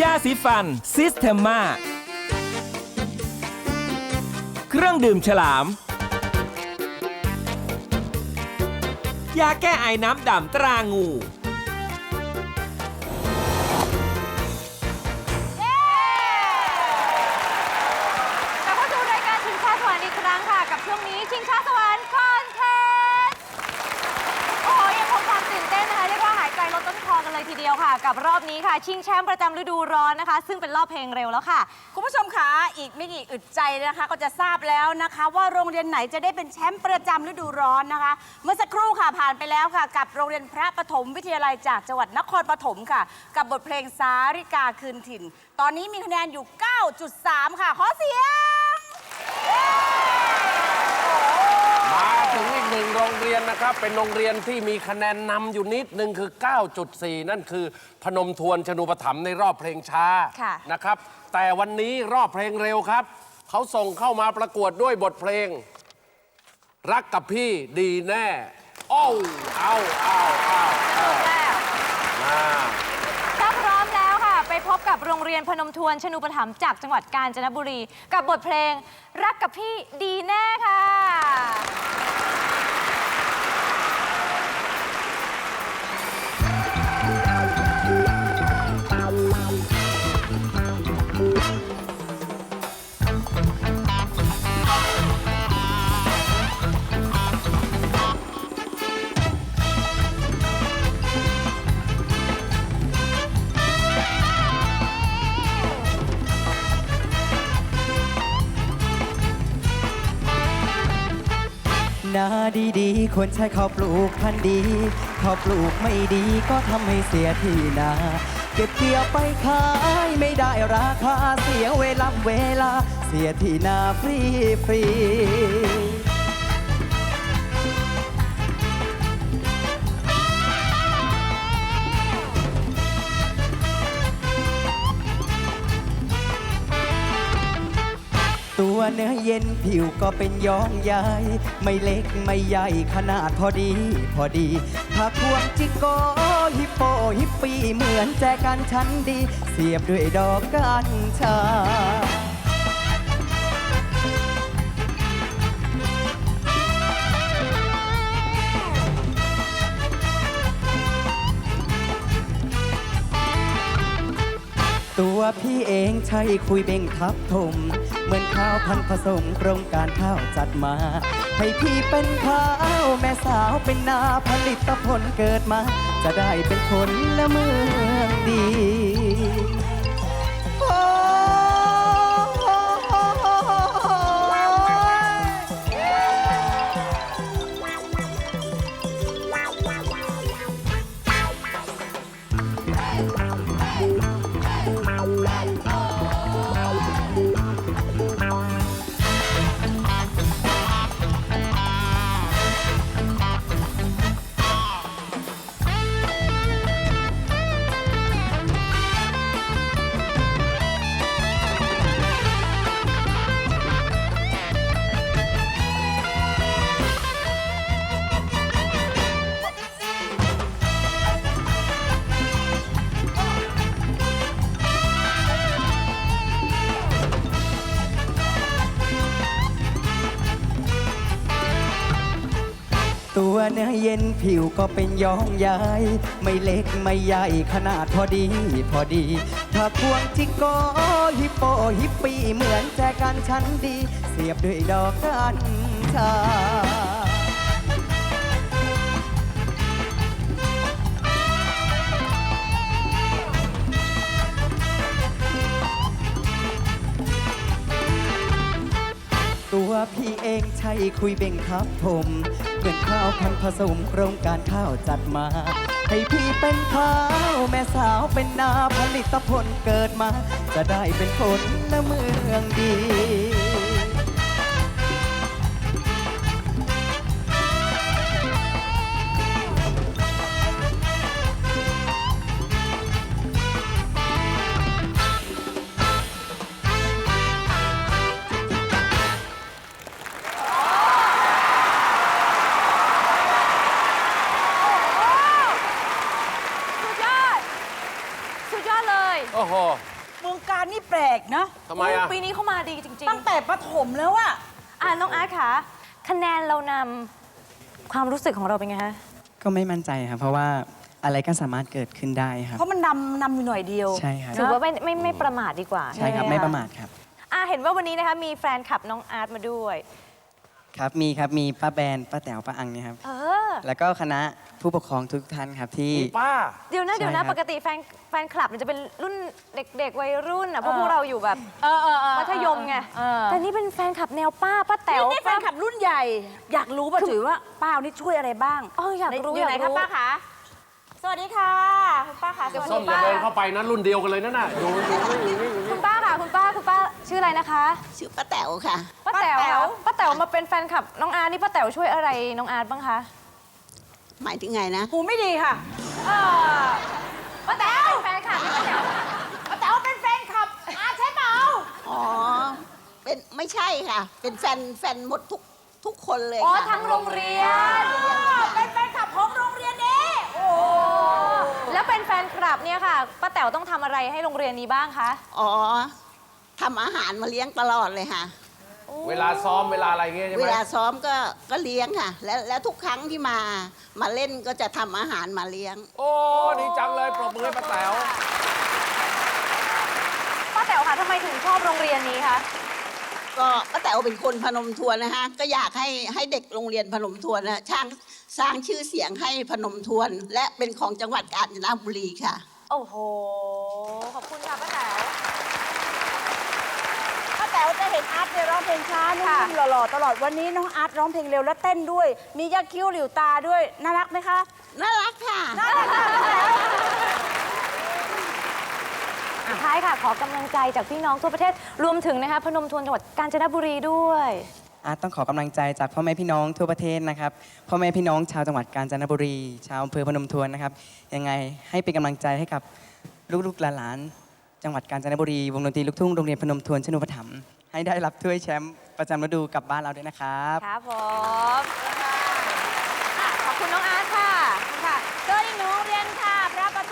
ยาสีฟันซิสเทมมาเครื่องดื่มฉลาม ยาแก้ไอน้ำดำตรางู ค่ะ กับรอบนี้ค่ะ ชิงแชมป์ประจำฤดูร้อนนะคะ ซึ่งเป็นรอบเพลงเร็วแล้วค่ะ คุณผู้ชมคะอีกไม่กี่อึดใจนะคะ ก็จะทราบแล้วนะคะ ว่าโรงเรียนไหนจะได้เป็นแชมป์ประจำฤดูร้อนนะคะ เมื่อสักครู่ค่ะผ่านไปแล้วค่ะ กับโรงเรียนพระปฐมวิทยาลัยจากจังหวัดนครปฐมค่ะ กับบทเพลงสาริกาคืนถิ่น ตอนนี้มีคะแนนอยู่ 9.3 ค่ะขอเสียง มาถึงอีกหนึ่งโรงเรีย นนะครับ เป็นโรงเรียนที่มีคะแนนนำอยู่นิดนึงคือ 9.4 นั่นคือ พนมทวนชนูปถัมภ์ในรอบเพลงช้าค่ะ นะครับ แต่วันนี้รอบเพลงเร็วครับ เขาส่งเข้ามาประกวดด้วยบทเพลง รักกับพี่ดีแน่โอ้วเอาเอาเอาเอาแล้วมาถ้าพร้อมแล้วค่ะ ไปพบกับโรงเรียนพนมทวนชนุปถัมภ์จากจังหวัดกาญจนบุรี กับบทเพลงรักกับพี่ดีแน่ค่ะ นาดีๆ ควรใช้ข้าวปลูกพันธุ์ดีข้าวปลูกไม่ดีก็ทำให้เสียที่นา เก็บเกี่ยวไปขายไม่ได้ราคาเสียเวลาเวลา เสียที่นาฟรีฟรี เนื้อเย็นผิวก็เป็นยองใยไม่เล็กไม่ใหญ่ขนาดพอดีพอดีถ้าควงจิกโกฮิปโปฮิปปีเหมือนแจกันชั้นดี เสียบด้วยดอกกัญชา ตัวพี่เองใช่คุยเบ่งทับถมเหมือนข้าวพันผสมโครงการข้าวจัดมา ให้พี่เป็นข้าวแม่สาวเป็นนาผลิตผลเกิดมา จะได้เป็นคนละมือ เนื้อเย็นผิวก็เป็นย้องใยไม่เล็กไม่ใหญ่ขนาดพอดีพอดี ถ้าควงจิกโกฮิปโปฮิปปี้เหมือนแจกันชั้นดี เสียบด้วยดอกกัญชา งใช่คุยเบ่งครับผม เหมือนข้าวพันผสมโครงการข้าวจัดมา ให้พี่เป็นข้าวแม่สาวเป็นนาผลิตผลเกิดมา จะได้เป็นคนละเมืองดี นะทำไมอะปีนี้เข้ามาดีจริง ตั้งแต่ประถมแล้วอะๆ อ่าน้องอาร์ตคะคะแนนเรานำความรู้สึกของเราเป็นไงคะก็ไม่มั่นใจครับ เพราะว่าอะไรก็สามารถเกิดขึ้นได้ครับ เพราะมันนำนำอยู่หน่อยเดียว ใช่ครับถือว่าไม่ไม่ไม่ประมาทดีกว่าใช่ครับหไม่ประมาทครับ อ่าเห็นว่าวันนี้นะคะมีแฟนคลับน้องอาร์ตมาด้วย ครับมีครับมีป้าแบนป้าแต๋วป้าอังเนี่ยครับ เออ แล้วก็คณะผู้ปกครองทุกท่านครับที่คุณป้า เดี๋ยวนะใช่เดี๋ยวนะครับ ปกติแฟนแฟนคลับมันจะเป็นรุ่นเด็ก ๆ วัยรุ่นอะเพราะพวกเราอยู่แบบเออเออเออมัธยมไงเออแต่นี่เป็นแฟนคลับแนวป้าป้าแต๋แต่วนี่แฟนคลับรุ่นใหญ่ อยากรู้ป่ะถือว่าป้านี่ช่วยอะไรบ้างเอออยากรู้อยู่ไหนอยากคะรู้ป้าคะ สวัสดีค่ะ คุณป้าค่ะสวัสส้มดีอย่าป้าเดินเข้าไปนะรุ่นเดียวกันเลยนั่นน่ะอยู่อยู่อยู่อยู่อยู่คุณป้าค่ะคุณป้าคุณป้าชื่ออะไรนะคะชื่อป้าแต๋วค่ะ ป้าแต๋วค่ะป้าแต๋วมาเป็นแฟนคลับน้องอาร์ตนี่ป้าแต๋วช่วยอะไรน้องอาร์ตบ้างคะ หมายถึงไงนะ หูไม่ดีค่ะ เออป้าแต๋วเป็นแฟนคลับนี่ป้าแต๋วป้าแต๋วเป็นแฟนคลับอาใช่เปล่าอ๋อ เป็นไม่ใช่ค่ะ เป็นแฟนแฟนหมดทุกทุกคนเลยอ๋อค่ะทั้งโรงเรียนเป็นแฟนคลับของโรงเรียนนี้โอ้แล้วเป็นแฟนคลับเนี่ยค่ะป้าแต๋วต้องทำอะไรให้โรงเรียนนี้บ้างคะ อ๋อทำอาหารมาเลี้ยงตลอดเลยค่ะ เวลาซ้อมเวลาอะไรเงี้ยใช่ไหเวมลาซ้อมก็ก็เลี้ยงค่ะ แล้วแล้วทุกครั้งที่มามาเล่นก็จะทำอาหารมาเลี้ยง โอ้ดีจังเลยปรบมือให้ป้าแต๋วป้าแต๋วค่ะทำไมถึงชอบโรงเรียนนี้คะ ก็ป้าแต๋วเป็นคนพนมทวนนะคะก็อยากให้ให้เด็กโรงเรียนพนมทวนนะช่างสร้างชื่อเสียงให้พนมทวน และเป็นของจังหวัดกาญจนบุรีค่ะ โอ้โห ขอบคุณค่ะป้าแต๋ว ป้าแต๋ว จะเห็นอาร์ตเนี่ยร้องเพลงช้านุ่ค่ะมๆหล่อๆตลอดวันนี้น้องอาร์ตร้องเพลงเร็วและเต้นด้วย มียักษ์คิ้วหลิวตาด้วยน่ารักไหมคะน่ารักค่ะสุดท้ายค่ะ ขอกำลังใจจากพี่น้องทั่วประเทศรวมถึงนะคะพนมทวนจังหวัดกาญจนบุรีด้วย อาร์ตต้องขอกำลังใจจากพ่อแม่พี่น้องทั่วประเทศนะครับพ่อแม่พี่น้องชาวจังหวัดกาญจนบุรี ชาวอำเภอพนมทวนนะครับยังไงให้เป็นกำลังใจให้กับลูกๆหลานๆจังหวัดกาญจนบุรี วงดนตรีลูกทุ่งโรงเรียนพนมทวนชนุปถัมภ์ ให้ได้รับถ้วยแชมป์ประจำฤดูกลับบ้านเราด้วยนะครับ ครับผมอะขอบคุณน้องอาร์ตค่ะค่ะเจออีกหนึ่ง